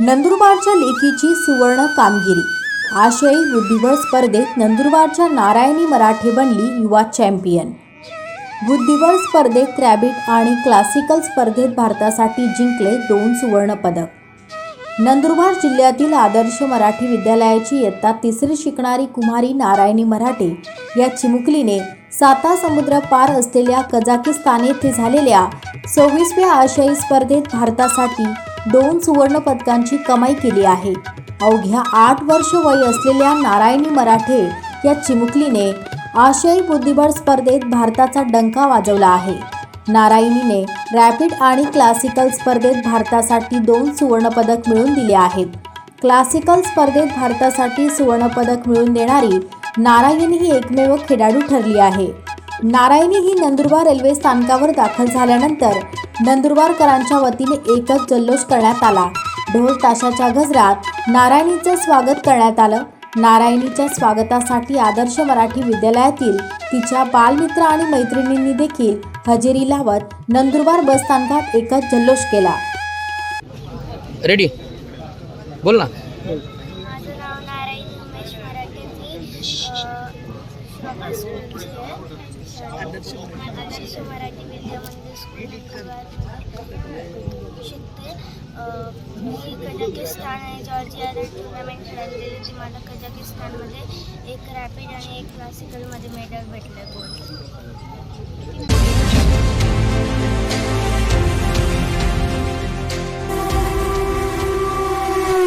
नंदुरबारच्या लेखीची सुवर्ण कामगिरी. आशयी बुद्धिबळ स्पर्धेत नंदुरबारच्या नारायणी मराठे बनली युवा चॅम्पियन. बुद्धिबळ स्पर्धेत रॅबिट आणि क्लासिकल स्पर्धेत भारतासाठी जिंकले दोन सुवर्ण पदक. नंदुरबार जिल्ह्यातील आदर्श मराठी विद्यालयाची इयत्ता तिसरी शिकणारी कुमारी नारायणी मराठे या चिमुकलीने साता समुद्र पार असलेल्या कझाकिस्तान येथे झालेल्या सव्वीसव्या आशियाई स्पर्धेत भारतासाठी दोन सुवर्ण पदकांची कमाई केली आहे. अवघ्या आठ वर्ष वय असलेल्या नारायणी मराठे या चिमुकलीने आशियाई बुद्धिबळ स्पर्धेत भारताचा डंका वाजवला आहे. नारायणीने रॅपिड आणि क्लासिकल स्पर्धेत भारतासाठी दोन सुवर्णपदक मिळवून दिले आहेत. क्लासिकल स्पर्धेत भारतासाठी सुवर्णपदक मिळवून देणारी नारायणी ही एकमेव खेळाडू ठरली आहे. नारायणी ही नंदुरबार रेल्वे स्थानकावर दाखल झाल्यानंतर नंदुरबारकरांच्या वतीने एकच जल्लोष करण्यात आला. ढोल ताशाच्या गजरात नारायणीचं स्वागत करण्यात आलं. नारायणीच्या स्वागतासाठी आदर्श मराठी विद्यालयातील तिच्या बालमित्र आणि मैत्रिणींनी देखील हजेरी लावत नंदुरबार बसस्थानकात एकच जल्लोष केला. रेडी बोल ना माझं नाव नारायण उमेश मराठे मी अ, श्लोका स्कूलची आहे आदर्श मराठी विद्या मंदिर स्कूल शिकते मी कझाकिस्तान आणि जॉर्जिया टुर्नामेंट खेळलेली होती मला कझाकिस्तानमध्ये एक रॅपिड आणि एक क्लासिकलमध्ये मेडल भेटलं गोल्ड